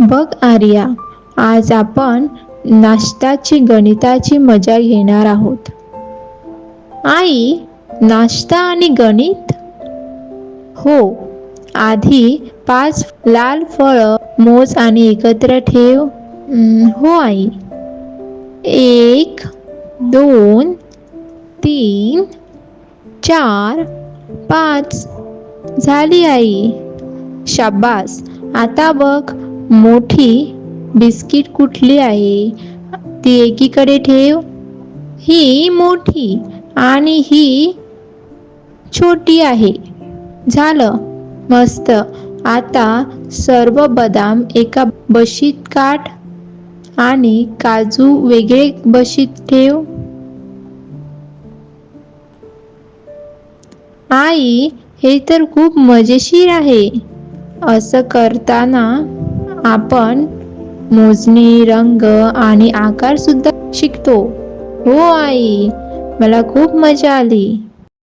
बघ आर्या आज आपण नाश्त्याची गणिताची मजा घेणार आहोत. आई नाश्ता आणि गणित? हो आधी पाच लाल फळं मोज आणि एकत्र ठेव. हो आई. एक दोन तीन चार पाच. झाली आई. शाबास. आता बघ मोठी बिस्किट कुठली आहे? ती एकीकडे ठेव. ही मोठी आणि ही छोटी आहे. झालं. मस्त. आता सर्व बदाम एका बशीत काढ आणि काजू वेगळे बशीत ठेव. आई हे तर खूप मजेशीर आहे. असं करताना आपण मोजणी रंग आणि आकार सुद्धा शिकतो. हो आई मला खूप मजा आली.